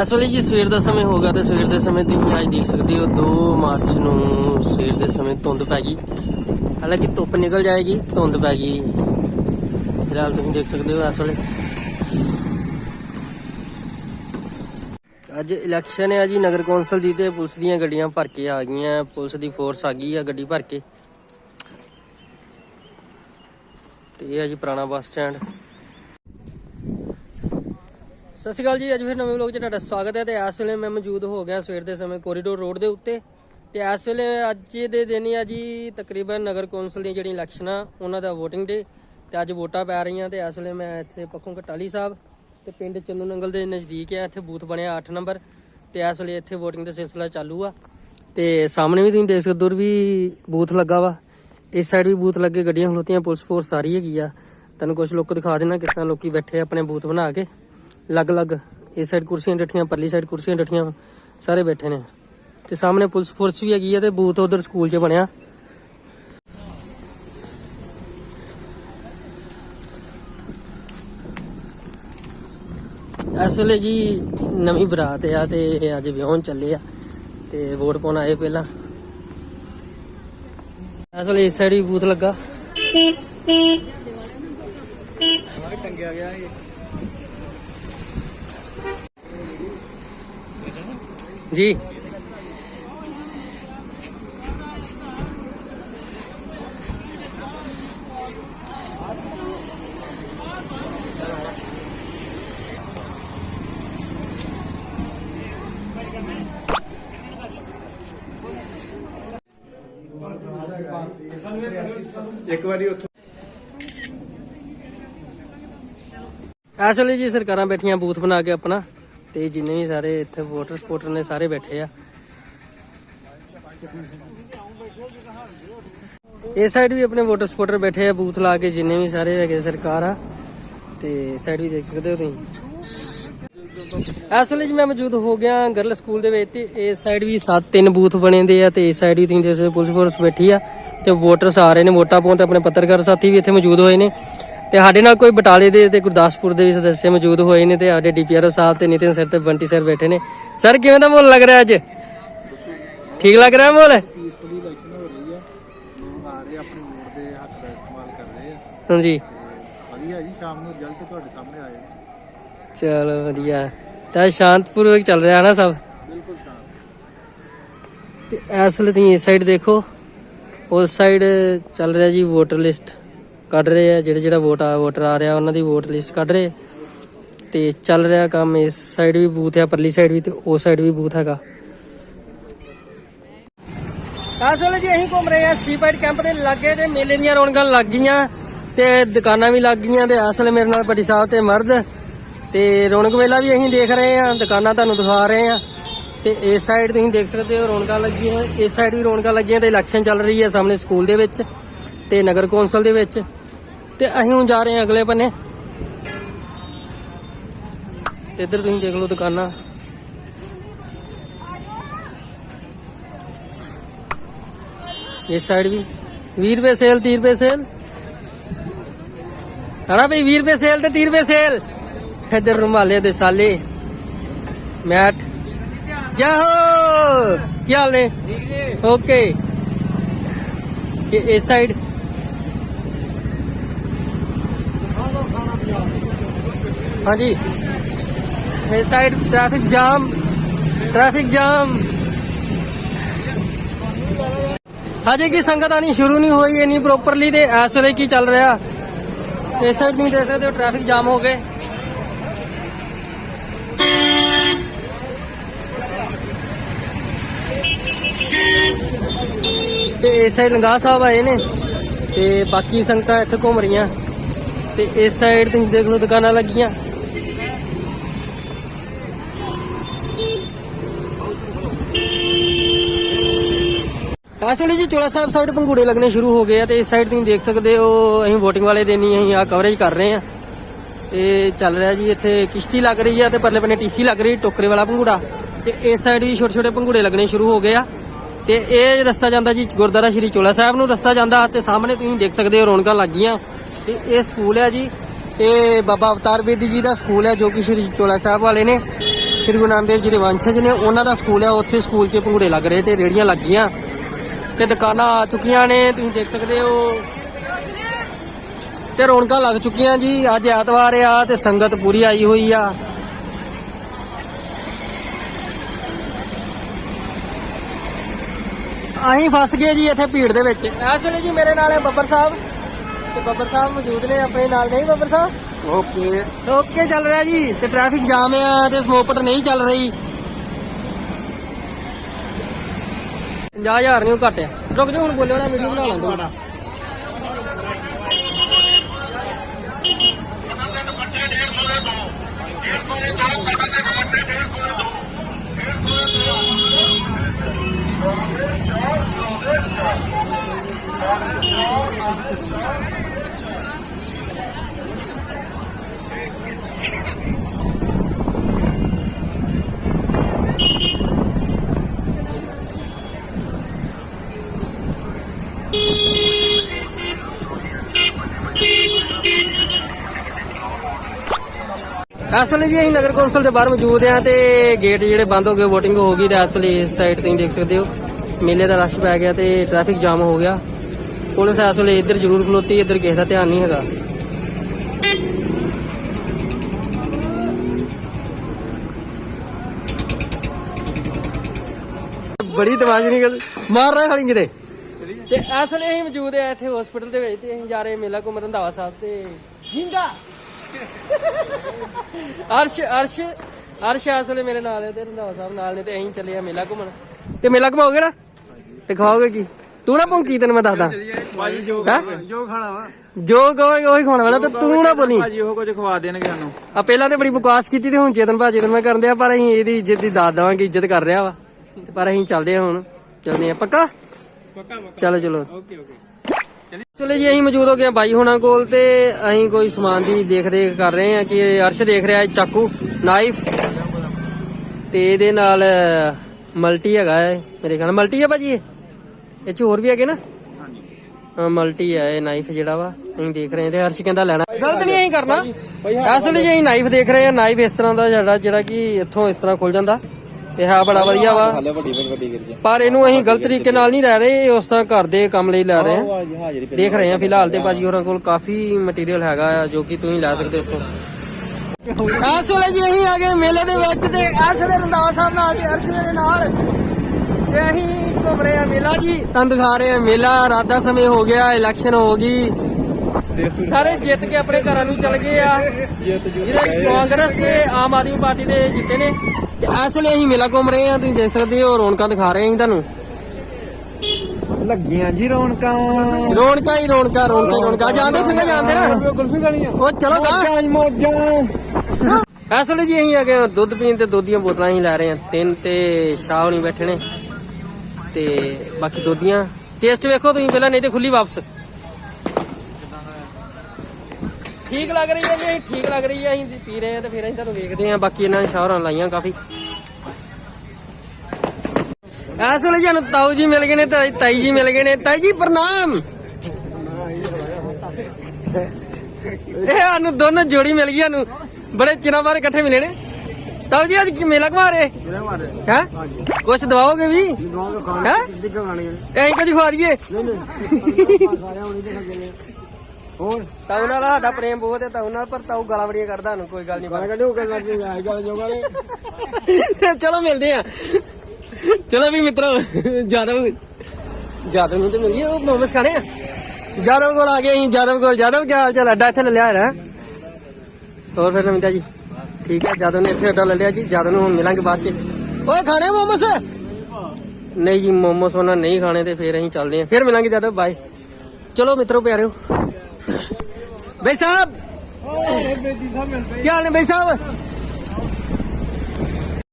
ਇਸ ਵੇਲੇ ਜੀ ਸਵੇਰ ਦਾ ਸਮੇਂ ਹੋ ਤੇ ਸਵੇਰ ਦੇ ਸਮੇਂ ਤੁਸੀਂ ਅੱਜ ਦੇਖ ਸਕਦੇ ਹੋ 2 ਮਾਰਚ ਨੂੰ ਸਵੇਰ ਦੇ ਸਮੇਂ ਧੁੰਦ ਪੈ ਗਈ। ਹਾਲਾਂਕਿ ਧੁੱਪ ਨਿਕਲ ਜਾਏਗੀ, ਧੁੰਦ ਪੈ ਗਈ। ਫਿਲਹਾਲ ਤੁਸੀਂ ਦੇਖ ਸਕਦੇ ਹੋ ਇਸ ਵੇਲੇ। ਅੱਜ ਇਲੈਕਸ਼ਨ ਹੈ ਜੀ, ਨਗਰ ਕੌਂਸਲ ਦੀ ਤੇ ਪੁਲਿਸ ਦੀਆਂ ਗੱਡੀਆਂ ਭਰ ਕੇ ਆ ਗਈਆਂ। ਪੁਲਿਸ ਦੀ ਫੋਰਸ ਆ ਗਈ ਆ ਗੱਡੀ ਭਰ ਕੇ। ਤੇ ਇਹ ਹੈ ਜੀ ਪੁਰਾਣਾ ਬੱਸ ਸਟੈਂਡ। ਸਤਿ ਸ਼੍ਰੀ ਅਕਾਲ ਜੀ, ਅੱਜ ਫਿਰ ਨਵੇਂ ਵਲੋਗ 'ਚ ਤੁਹਾਡਾ ਸਵਾਗਤ ਹੈ ਤੇ ਇਸ ਵੇਲੇ ਮੈਂ ਮੌਜੂਦ ਹੋ ਗਿਆ ਸਵੇਰ ਦੇ ਸਮੇਂ ਕੋਰੀਡੋਰ ਰੋਡ ਦੇ ਉੱਤੇ ਤੇ ਇਸ ਵੇਲੇ ਅੱਜ ਦੇ ਦਿਨ ਹੀ ਆ ਜੀ, ਤਕਰੀਬਨ ਨਗਰ ਕੌਂਸਲ ਦੀਆਂ ਜਿਹੜੀਆਂ ਇਲੈਕਸ਼ਨਾਂ, ਉਹਨਾਂ ਦਾ VOTING ਡੇ ਤੇ ਅੱਜ ਵੋਟਾਂ ਪੈ ਰਹੀਆਂ ਤੇ ਇਸ ਵੇਲੇ ਮੈਂ ਇੱਥੇ ਪੱਖੋਂ ਕਟਾਲੀ ਸਾਹਿਬ ਤੇ ਪਿੰਡ ਚੰਨੂ ਨੰਗਲ ਦੇ ਨਜ਼ਦੀਕ ਆ, ਇੱਥੇ ਬੂਥ ਬਣਿਆ 8 ਨੰਬਰ ਤੇ ਇਸ ਵੇਲੇ ਇੱਥੇ VOTING ਦਾ ਸਿਲਸਿਲਾ ਚਾਲੂ ਆ ਤੇ ਸਾਹਮਣੇ ਵੀ ਤੁਸੀਂ ਦੇਖ ਸਕਦੇ ਹੋ ਵੀ ਬੂਥ ਲੱਗਾ ਵਾ, ਇਸ ਸਾਈਡ ਵੀ ਬੂਥ ਲੱਗੇ, ਗੱਡੀਆਂ ਖਲੋਤੀਆਂ, ਪੁਲਿਸ ਫੋਰਸ ਸਾਰੀ ਹੈਗੀ ਆ। ਤੁਹਾਨੂੰ ਕੁਝ ਲੋਕ ਦਿਖਾ ਦੇਣਾ ਕਿਸ ਤਰ੍ਹਾਂ ਲੋਕੀ ਬੈਠੇ ਆਪਣੇ ਬੂਥ ਬਣਾ ਕੇ। ਅਲੱਗ-ਅਲੱਗ ਇਸ ਸਾਈਡ ਕੁਰਸੀਆਂ ਡੱਠੀਆਂ, ਪਰਲੀ ਸਾਈਡ ਕੁਰਸੀਆਂ ਡੱਠੀਆਂ ਸਾਰੇ ਬੈਠੇ ਨੇ। ਤੇ ਸਾਹਮਣੇ ਪੁਲਿਸ ਫੋਰਸ ਵੀ ਹੈਗੀ ਆ ਤੇ ਬੂਥ ਉਧਰ ਸਕੂਲ 'ਚ ਬਣਿਆ। ਇਸ ਵੇਲੇ ਜੀ ਨਵੀਂ ਬਰਾਤ ਆ ਤੇ ਅੱਜ ਵਿਆਹਣ ਚੱਲੇ ਆ ਤੇ ਵੋਟ ਪਾਉਣ ਆਏ ਪਹਿਲਾਂ। ਇਸ ਵੇਲੇ ਇਸ ਸਾਈਡ ਵੀ ਬੂਥ ਲੱਗਾ। ਟੰਗਿਆ ਗਿਆ ਇਹ ਜੀ। ਇੱਕ ਵਾਰੀ ਉੱਥੋਂ ਇਸ ਵੇਲੇ ਜੀ ਸਰਕਾਰਾਂ ਬੈਠੀਆਂ ਬੂਥ ਬਣਾ ਕੇ ਆਪਣਾ। ਤੇ ਜਿੰਨੇ ਵੀ ਸਾਰੇ ਇੱਥੇ ਵੋਟਰ ਸਪੋਰਟਰ ਨੇ ਸਾਰੇ ਬੈਠੇ ਆ। ਇਸ ਸਾਈਡ ਵੀ ਆਪਣੇ ਵੋਟਰ ਸਪੋਰਟਰ ਬੈਠੇ ਆ, ਬੂਥ ਲਾ ਕੇ ਜਿੰਨੇ ਵੀ ਸਾਰੇ ਹੈਗੇ ਸਰਕਾਰ ਆ। ਤੇ ਸਾਈਡ ਵੀ ਦੇਖ ਸਕਦੇ ਹੋ ਤੁਸੀਂ। ਇਸ ਵੇਲੇ ਜੀ ਮੈਂ ਮੌਜੂਦ ਹੋ ਗਿਆ ਗਰਲ ਸਕੂਲ ਦੇ ਵਿੱਚ। ਤੇ ਇਸ ਸਾਈਡ ਵੀ 7 3 ਬੂਥ ਬਣੇ ਦੇ ਆ ਤੇ ਇਸ ਸਾਈਡ ਵੀ ਤੁਸੀਂ ਦੇਖ ਸਕਦੇ ਪੁਲਿਸ ਫੋਰਸ ਬੈਠੀ ਆ। ਤੇ ਵੋਟਰਸ ਆ ਰਹੇ ਨੇ, ਵੋਟਾਂ ਪਾਉਣ ਤੇ ਆਪਣੇ ਪੱਤਰਕਾਰ ਸਾਥੀ ਵੀ ਇੱਥੇ ਮੌਜੂਦ ਹੋਏ ਨੇ। ਤੇ ਸਾਡੇ ਨਾਲ ਕੋਈ ਬਟਾਲੇ ਦੇ ਤੇ ਗੁਰਦਾਸਪੁਰ ਦੇ ਵੀ ਸਦੱਸਿਆ ਮੌਜੂਦ ਹੋਏ ਨੇ ਤੇ ਸਾਡੇ ਡੀਪੀਆਰਓ ਸਾਹਿਬ ਤੇ ਨਿਤਿਨ ਸਰ ਤੇ ਬੰਟੀ ਸਰ ਬੈਠੇ ਨੇ। ਸਰ ਕਿਵੇਂ ਦਾ ਮਾਹੌਲ ਲੱਗ ਰਿਹਾ ਅੱਜ? ਠੀਕ ਲੱਗ ਰਿਹਾ ਮਾਹੌਲ? ਪੀਸਫੁਲੀ ਇਲੈਕਸ਼ਨ ਹੋ ਰਹੀ ਆ ਲੋਕ ਆ ਰਹੇ ਆਪਣੇ ਵੋਟ ਦੇ ਹੱਕ ਦਾ ਇਸਤੇਮਾਲ ਕਰ ਰਹੇ ਆ ਹਾਂਜੀ। ਵਧੀਆ ਜੀ ਸ਼ਾਮ ਨੂੰ ਰਿਜ਼ਲਟ ਤੁਹਾਡੇ ਸਾਹਮਣੇ ਆਏ ਚਲੋ ਵਧੀਆ। ਤਾਂ ਸ਼ਾਂਤਪੂਰਵਕ ਚੱਲ ਰਿਹਾ ਨਾ ਸਭ? ਬਿਲਕੁਲ ਸ਼ਾਮ ਤੇ ਇਸ ਵੇਲੇ ਤੁਸੀਂ ਇਸ ਸਾਈਡ ਦੇਖੋ। ਉਸ ਸਾਈਡ ਚੱਲ ਰਿਹਾ ਜੀ ਵੋਟਰ ਲਿਸਟ ਕੱਢ ਰਹੇ ਆ, ਜਿਹੜੇ ਜਿਹੜਾ ਵੋਟ ਆ ਵੋਟਰ ਆ ਰਿਹਾ, ਉਹਨਾਂ ਦੀ ਵੋਟ ਲਿਸਟ ਕੱਢ ਰਹੇ। ਤੇ ਚੱਲ ਰਿਹਾ ਕੰਮ ਇਸ ਸਾਈਡ ਵੀ ਬੂਥ ਹੈ ਪਰਲੀ ਸਾਈਡ ਵੀ ਤੇ ਉਸ ਸਾਈਡ ਵੀ ਬੂਥ ਹੈਗਾ। ਅਸਲ ਜੀ, ਅਸੀਂ ਘੁੰਮ ਰਹੇ ਆ ਸੀਪਾਈਡ ਕੈਂਪ ਦੇ ਲਾਗੇ ਤੇ ਮੇਲੇ ਦੀਆਂ ਰੌਣਕਾਂ ਲੱਗ ਗਈਆਂ ਤੇ ਦੁਕਾਨਾਂ ਵੀ ਲੱਗ ਗਈਆਂ ਤੇ ਅਸਲ ਮੇਰੇ ਨਾਲ ਪੱਟੀ ਸਾਹਿਬ ਤੇ ਮਰਦ ਤੇ ਰੌਣਕ ਮੇਲਾ ਵੀ ਅਸੀਂ ਦੇਖ ਰਹੇ ਆ, ਦੁਕਾਨਾਂ ਤੁਹਾਨੂੰ ਦਿਖਾ ਰਹੇ ਆ। ਤੇ ਇਸ ਸਾਈਡ ਤੁਸੀਂ ਦੇਖ ਸਕਦੇ ਹੋ ਰੌਣਕਾਂ ਲੱਗੀਆਂ, ਇਸ ਸਾਈਡ ਵੀ ਰੌਣਕਾਂ ਲੱਗੀਆਂ ਤੇ ਇਲੈਕਸ਼ਨ ਚੱਲ ਰਹੀ ਹੈ ਸਾਹਮਣੇ ਸਕੂਲ ਦੇ ਵਿੱਚ ਤੇ ਨਗਰ ਕੌਂਸਲ ਦੇ ਵਿੱਚ। ਤੇ ਅਸੀਂ ਹੁਣ ਜਾ ਰਹੇ ਹਾਂ ਅਗਲੇ ਬੰਨੇ। ਇੱਧਰ ਤੁਸੀਂ ਦੇਖ ਲਓ ਦੁਕਾਨਾਂ। ਇਸ ਸਾਈਡ ਵੀ। 20 ਰੁਪਏ ਸੇਲ 30 ਰੁਪਏ ਸੇਲ ਹਣਾ ਭਈ 20 ਰੁਪਏ ਸੇਲ ਤੇ 30 ਰੁਪਏ ਸੇਲ ਇੱਧਰ ਰੁਮਾਲੇ ਦੇ ਸਾਲੇ। ਮੈਟ। ਯਾਹੋ ਕੀ ਹਾਲ ਨੇ? ਓਕੇ। ਇਹ ਇਸ ਸਾਈਡ ਹਾਂਜੀ। ਇਸ side traffic jam traffic jam ਹਜੇ ਕੀ ਸੰਗਤ ਆਣੀ ਸ਼ੁਰੂ ਨਹੀਂ ਹੋਈ ਇਨੀ ਪ੍ਰੋਪਰਲੀ ਤੇ ਇਸ ਵੇਲੇ ਕੀ ਚੱਲ ਰਿਹਾ? ਇਸ ਸਾਈਡ ਨਹੀਂ ਦੇਖ ਸਕਦੇ ਹੋ ਟ੍ਰੈਫਿਕ ਜਾਮ ਹੋ ਗਏ। ਤੇ ਇਸ ਸਾਈਡ ਲੰਗਾ ਸਾਹਿਬ ਆਏ ਨੇ ਤੇ ਬਾਕੀ ਸੰਗਤਾਂ ਇੱਥੇ ਘੁੰਮ ਰਹੀਆਂ। ਤੇ ਇਸ ਸਾਈਡ ਤੁਸੀਂ ਦੇਖ ਲਓ ਦੁਕਾਨਾਂ ਲੱਗੀਆਂ। ਇਸ ਵੇਲੇ ਜੀ ਚੋਲਾ ਸਾਹਿਬ ਸਾਈਡ ਪੰਗੂੜੇ ਲੱਗਣੇ ਸ਼ੁਰੂ ਹੋ ਗਏ ਆ ਤੇ ਇਸ ਸਾਈਡ ਤੁਸੀਂ ਦੇਖ ਸਕਦੇ ਹੋ, ਅਸੀਂ VOTING ਵਾਲੇ ਦਿਨ ਹੀ ਅਸੀਂ ਆ ਕਵਰੇਜ ਕਰ ਰਹੇ ਆ। ਇਹ ਚੱਲ ਰਿਹਾ ਜੀ ਇੱਥੇ ਕਿਸ਼ਤੀ ਲੱਗ ਰਹੀ ਆ ਤੇ ਪਰਲੇ ਬੰਨੇ ਟੀਸੀ ਲੱਗ ਰਹੀ, ਟੋਕਰੇ ਵਾਲਾ ਪੰਗੂੜਾ ਤੇ ਇਸ ਸਾਈਡ ਵੀ ਛੋਟੇ ਛੋਟੇ ਪੰਗੂੜੇ ਲੱਗਣੇ ਸ਼ੁਰੂ ਹੋ ਗਏ ਆ। ਤੇ ਇਹ ਰਸਤਾ ਜਾਂਦਾ ਜੀ ਗੁਰਦੁਆਰਾ ਸ਼੍ਰੀ ਚੋਲਾ ਸਾਹਿਬ ਨੂੰ ਰਸਤਾ ਜਾਂਦਾ ਤੇ ਸਾਹਮਣੇ ਤੁਸੀਂ ਦੇਖ ਸਕਦੇ ਹੋ ਰੌਣਕਾਂ ਲੱਗੀਆਂ। ਤੇ ਇਹ ਸਕੂਲ ਹੈ ਜੀ, ਤੇ ਬਾਬਾ ਅਵਤਾਰ ਬੇਦੀ ਜੀ ਦਾ ਸਕੂਲ ਹੈ ਜੋ ਕਿ ਸ਼੍ਰੀ ਚੋਲਾ ਸਾਹਿਬ ਵਾਲੇ ਨੇ, ਸ਼੍ਰੀ ਗੁਰੂ ਨਾਨਕ ਦੇਵ ਜੀ ਦੇ ਵੰਸ਼ਜ ਨੇ, ਉਹਨਾਂ ਦਾ ਸਕੂਲ ਹੈ ਉੱਥੇ ਸਕੂਲ 'ਚ ਭੰਗੂੜੇ ਲੱਗ ਰਹੇ ਤੇ ਰੇੜੀਆਂ ਲੱਗੀਆਂ। ਤੇ ਦੁਕਾਨਾਂ ਆ ਚੁੱਕੀਆਂ ਨੇ ਤੁਸੀਂ ਦੇਖ ਸਕਦੇ ਹੋ। ਤੇ ਰੌਣਕਾਂ ਲੱਗ ਚੁੱਕੀਆਂ ਜੀ ਅੱਜ ਐਤਵਾਰ ਆ ਤੇ ਸੰਗਤ ਪੂਰੀ ਆਈ ਹੋਈ ਆ। ਅਸੀਂ ਫਸ ਗਏ ਜੀ ਇੱਥੇ ਭੀੜ ਦੇ ਵਿੱਚ। ਇਸ ਵੇਲੇ ਜੀ ਮੇਰੇ ਨਾਲ ਹੈ ਬੱਬਰ ਸਾਹਿਬ। ਤੇ ਬੱਬਰ ਸਾਹਿਬ ਮੌਜੂਦ ਨੇ ਆਪਣੇ ਨਾਲ ਨਹੀਂ ਬੱਬਰ ਸਾਹਿਬ? ਓਕੇ। ਓਕੇ ਚੱਲ ਰਿਹਾ ਜੀ। ਤੇ ਟ੍ਰੈਫਿਕ ਜਾਮ ਆ ਤੇ ਸਮੋਪਟ ਨਹੀਂ ਚੱਲ ਰਹੀ। 50000 ਨਹੀਂ ਉਹ ਘੱਟ ਆ ਰੁਕ ਜਾ ਹੁਣ ਬੋਲਿਓ ਨਾ ਵੀਡੀਓ ਬਣਾ ਲਾਂਗੇ ਇਸ ਵੇਲੇ ਜੀ, ਅਸੀਂ ਨਗਰ ਕੌਂਸਲ ਦੇ ਬਾਹਰ ਮੌਜੂਦ ਆ ਤੇ ਗੇਟ ਜਿਹੜੇ ਬੰਦ ਹੋ ਗਏ, VOTING ਹੋ ਗਈ ਤੇ ਇਸ ਵੇਲੇ ਇਸ ਸਾਈਡ ਤੁਸੀਂ ਦੇਖ ਸਕਦੇ ਹੋ, ਮੇਲੇ ਦਾ ਰਸ਼ ਪੈ ਗਿਆ ਤੇ ਟ੍ਰੈਫਿਕ ਜਾਮ ਹੋ ਗਿਆ। ਪੁਲਿਸ ਇਸ ਵੇਲੇ ਇੱਧਰ ਜ਼ਰੂਰ ਖਲੋਤੀ, ਇੱਧਰ ਕਿਸੇ ਦਾ ਧਿਆਨ ਨਹੀਂ ਹੈਗਾ। ਬੜੀ ਤਮਾਸ਼ ਨਹੀਂ ਮਾਰ ਰਹੇ ਖਾਲੀ ਕਿਤੇ? ਤੇ ਇਸ ਵੇਲੇ ਅਸੀਂ ਮੌਜੂਦ ਆ ਇੱਥੇ ਹਸਪੀਟਲ ਦੇ ਵਿੱਚ ਤੇ ਅਸੀਂ ਜਾ ਰਹੇ ਮੇਲਾ ਘੁੰਮਣ, ਰੰਧਾਵਾ ਸਾਹਿਬ ਤੇ। ਜਿੰਗਾ ਅਰਸ਼ ਅਰਸ਼ ਅਰਸ਼ ਇਸ ਵੇਲੇ ਮੇਰੇ ਨਾਲ ਹੈ ਤੇ ਰੰਧਾਵਾ ਸਾਹਿਬ ਨਾਲ ਨੇ ਤੇ ਅਸੀਂ ਚੱਲੇ ਆ ਮੇਲਾ ਘੁੰਮਣ। ਤੇ ਮੇਲਾ ਘੁਮਾਓਗੇ ਨਾ? ਤੇ ਖਵਾਓਗੇ ਕੀ? ਤੂੰ ਨਾ ਭੌਂਕੀ ਤੈਨੂੰ ਮੈਂ ਦੱਸਦਾ। ਭਾਜੀ ਜੋ? ਜੋ ਖਾਣਾ ਵਾ। ਜੋ ਕਹੋਗੇ ਉਹੀ ਖਾਣਾ ਵਾਲਾ ਤੇ ਤੂੰ ਨਾ ਬੋਲੀ। ਭਾਜੀ ਉਹ ਕੁਝ ਖਵਾ ਦੇਣਗੇ ਸਾਨੂੰ। ਆ ਪਹਿਲਾਂ ਤੇ ਬੜੀ ਬਕਵਾਸ ਕੀਤੀ ਤੇ ਹੁਣ ਚੇਤਨ ਭਾਜੀ ਨੂੰ ਮੈਂ ਕਰਨ ਦਿਆ ਪਰ ਅਸੀਂ ਇਹਦੀ ਇੱਜ਼ਤ ਦੀ ਦਾਤ ਦੇਵਾਂਗੇ ਇੱਜ਼ਤ ਕਰ ਰਿਹਾ ਵਾ। ਪਰ ਅਸੀਂ ਚੱਲਦੇ ਹਾਂ ਹੁਣ। ਚੱਲਦੇ ਆ ਪੱਕਾ ਪੱਕਾ। ਚਲੋ ਚਲੋ। Okay okay. ਚਲੇ ਜੀ ਅਸੀਂ ਮੌਜੂਦ ਹੋ ਗਏ ਬਾਈ ਹੁਣਾਂ ਕੋਲ ਤੇ ਅਸੀਂ ਕੋਈ ਸਮਾਨ ਦੀ ਦੇਖ ਰੇਖ ਕਰ ਰਹੇ ਹਾਂ ਕਿ ਅਰਸ਼ ਦੇਖ ਰਿਹਾ ਹੈ ਚਾਕੂ ਨਾਈਫ ਤੇ ਇਹਦੇ ਨਾਲ ਮਲਟੀ ਹੈਗਾ ਹੈ ਮੇਰੇ ਖਿਆਲ ਮਲਟੀ ਹੈ ਭਾਜੀ ਇਹ? ਚ ਹੋਰ ਵੀ ਹੈਗੇ ਨਾ? ਮਲਟੀ ਹੈ ਇਹ ਨਾਈਫ ਜਿਹੜਾ ਵਾ ਅਸੀਂ ਦੇਖ ਰਹੇ ਹਾਂ ਤੇ ਅਰਸ਼ ਕਹਿੰਦਾ ਲੈਣਾ। ਗਲਤ ਨਹੀਂ ਅਸੀਂ ਕਰਨਾ। ਅਸਲ ਜੀ ਅਸੀਂ ਨਾਈਫ ਦੇਖ ਰਹੇ ਹਾਂ ਨਾਈਫ ਇਸ ਤਰ੍ਹਾਂ ਦਾ ਜਿਹੜਾ ਜਿਹੜਾ ਕਿ ਇੱਥੋਂ ਇਸ ਤਰ੍ਹਾਂ ਖੁੱਲ ਜਾਂਦਾ। ਤੇ ਹੈ ਬੜਾ ਵਧੀਆ ਵਾ। ਹਾਲੇ ਵੱਡੀ ਵੱਡੀ ਗਿਰ ਜਾ ਪਰ ਇਹਨੂੰ ਅਸੀਂ ਗਲਤ ਤਰੀਕੇ ਨਾਲ ਨਹੀਂ ਲੈ ਰਹੇ ਇਹ ਉਸ ਤਰ੍ਹਾਂ ਘਰ ਦੇ ਕੰਮ ਲਈ ਲੈ ਰਹੇ ਹਾਂ ਦੇਖ ਰਹੇ ਹਾਂ ਫਿਲਹਾਲ ਤੇ ਭਾਜੀ ਹੋਰਾਂ ਕੋਲ ਕਾਫੀ ਮਟੀਰੀਅਲ ਹੈਗਾ ਆ ਜੋ ਕਿ ਤੁਸੀਂ ਲੈ ਸਕਦੇ ਹੋ ਇਸ ਵੇਲੇ ਜੀ ਅਸੀਂ ਆ ਗਏ ਮੇਲੇ ਦੇ ਵਿੱਚ ਤੇ ਇਸ ਵੇਲੇ ਰੰਦਾਵਾ ਸਾਹਿਬ ਨਾਲ ਤੇ ਅਰਸ਼ ਮੇਰੇ ਨਾਲ। ਤੇ ਅਸੀਂ ਘੁੰਮ ਰਹੇ ਆ ਮੇਲਾ ਜੀ ਤੁਹਾਨੂੰ ਦਿਖਾ ਰਹੇ ਆ ਮੇਲਾ ਰਾਤ ਦਾ ਸਮੇਂ ਹੋ ਗਿਆ ਇਲੈਕਸ਼ਨ ਹੋ ਗਈ। ਸਾਰੇ ਜਿੱਤ ਕੇ ਆਪਣੇ ਘਰਾਂ ਨੂੰ ਚਲ ਗਏ ਆ। ਜਿੱਤ ਜਿਹਦੇ ਕਾਂਗਰਸ ਤੇ ਆਮ ਆਦਮੀ ਪਾਰਟੀ ਦੇ ਜਿੱਤੇ ਨੇ। ਤੇ ਇਸ ਅਸੀਂ ਮੇਲਾ ਘੁੰਮ ਰਹੇ ਆ ਤੁਸੀਂ ਦੇਖ ਸਕਦੇ ਹੋ ਰੌਣਕਾਂ ਦਿਖਾ ਰਹੇ ਹਾਂ ਤੁਹਾਨੂੰ। ਲੱਗੀਆਂ ਜੀ ਰੌਣਕਾਂ। ਰੌਣਕਾਂ ਹੀ ਰੌਣਕਾਂ ਰੌਣਕਾਂ ਹੀ ਰੌਣਕਾਂ। ਜਾਂਦੇ ਸਿੰਗਾ ਜਾਂਦੇ ਨਾ? ਕੁਲਫੀ ਖਾਣੀ ਆ। ਉਹ ਚਲੋ ਗਾ ਮੋਜਾਂ ਇਸ ਜੀ ਅਸੀਂ ਆ ਗਏ ਦੁੱਧ ਪੀਣ ਤੇ ਦੁੱਧ ਦੀਆਂ ਬੋਤਲਾਂ ਹੀ ਲੈ ਰਹੇ ਹਾਂ। ਤਿੰਨ ਤੇ ਸ਼ਾਹ ਨਹੀਂ ਬੈਠੇ ਨੇ ਤੇ ਬਾਕੀ ਦੁੱਧ ਦੀਆਂ। ਟੇਸਟ ਵੇਖੋ ਤੁਸੀਂ ਪਹਿਲਾਂ ਨਹੀਂ ਤੇ ਖੁੱਲੀ ਵਾਪਸ। ਠੀਕ ਲੱਗ ਰਹੀ ਹੈ ਜੀ ਅਸੀਂ ਠੀਕ ਲੱਗ ਰਹੀ ਹੈ ਅਸੀਂ ਪੀ ਰਹੇ ਹਾਂ ਤੇ ਫਿਰ ਅਸੀਂ ਤੁਹਾਨੂੰ ਵੇਖਦੇ ਹਾਂ ਬਾਕੀ ਇਹਨਾਂ ਨੇ ਸ਼ਾਹਰਾਂ ਲਾਈਆਂ ਕਾਫੀ। ਇਸ ਵੇਲੇ ਸਾਨੂੰ ਤਾਊ ਜੀ ਮਿਲ ਗਏ ਨੇ ਤਾਈ ਤਾਈ ਜੀ ਮਿਲ ਗਏ ਨੇ। ਤਾਈ ਜੀ ਪ੍ਰਣਾਮ। ਇਹ ਸਾਨੂੰ ਦੋਨੋਂ ਜੋੜੀ ਮਿਲ ਗਈ ਸਾਨੂੰ ਬੜੇ ਚਿਰਾਂ ਬਾਅਦ ਇਕੱਠੇ ਮਿਲੇ ਨੇ। ਤਾਊ ਜੀ ਅੱਜ ਮੇਲਾ ਘੁਮਾ ਰਹੇ? ਹੈ? ਕੁਛ ਦਵਾਓਗੇ ਵੀ? ਹੈ? ਐਂ ਕੁਝ ਖਵਾ ਦਈਏ? ਹੋਰ? ਤਾਊ ਨਾਲ ਸਾਡਾ ਪ੍ਰੇਮ ਬਹੁਤ ਹੈ ਨਾਲ ਪਰ ਗਾਲਾਂ ਬੜੀਆਂ ਕੋਈ ਗੱਲ ਨਹੀਂ ਗੱਲ ਆਈ ਗੱਲ ਚਲੋ ਮਿਲਦੇ ਆ ਚਲੋ ਵੀ ਮਿੱਤਰੋ ਜਾਦਵ ਜਾਦਵ ਨੂੰ ਤੇ ਮਿਲੀਏ ਉਹ ਮੋਮਸ ਖਾਣੇ ਆ। ਜਾਦਵ ਕੋਲ ਆ ਗਏ ਅਸੀਂ ਜਾਦਵ ਕੋਲ ਜਾਦਵ ਕੀ ਹਾਲ ਚਾਲ ਅੱਡਾ ਇੱਥੇ ਲੈ ਲਿਆ ਹੈ। ਹੋਰ ਫਿਰ ਨਵੀਤਾ ਜੀ ਠੀਕ ਹੈ ਜਾਦਵ ਨੇ ਇੱਥੇ ਅੱਡਾ ਲੈ ਲਿਆ ਜੀ ਜਾਦਵ ਨੂੰ ਮਿਲਾਂਗੇ ਬਾਅਦ ਚ। ਓਏ ਖਾਣੇ ਮੋਮਸ? ਨਹੀਂ ਜੀ ਮੋਮੋਸ ਉਹਨਾਂ ਨਹੀਂ ਖਾਣੇ ਤੇ ਫਿਰ ਅਸੀਂ ਚੱਲਦੇ ਹਾਂ। ਫਿਰ ਮਿਲਾਂਗੇ ਜਾਦਵ ਬਾਏ ਚਲੋ ਮਿੱਤਰੋ ਪਿਆਰਿਓ। ਬਈ ਸਾਹਿਬ। ਬੇਦੀ ਸਾਹਿਬ ਮਿਲਦੇ ਕੀ ਹਾਲ ਨੇ ਬਈ ਸਾਹਿਬ?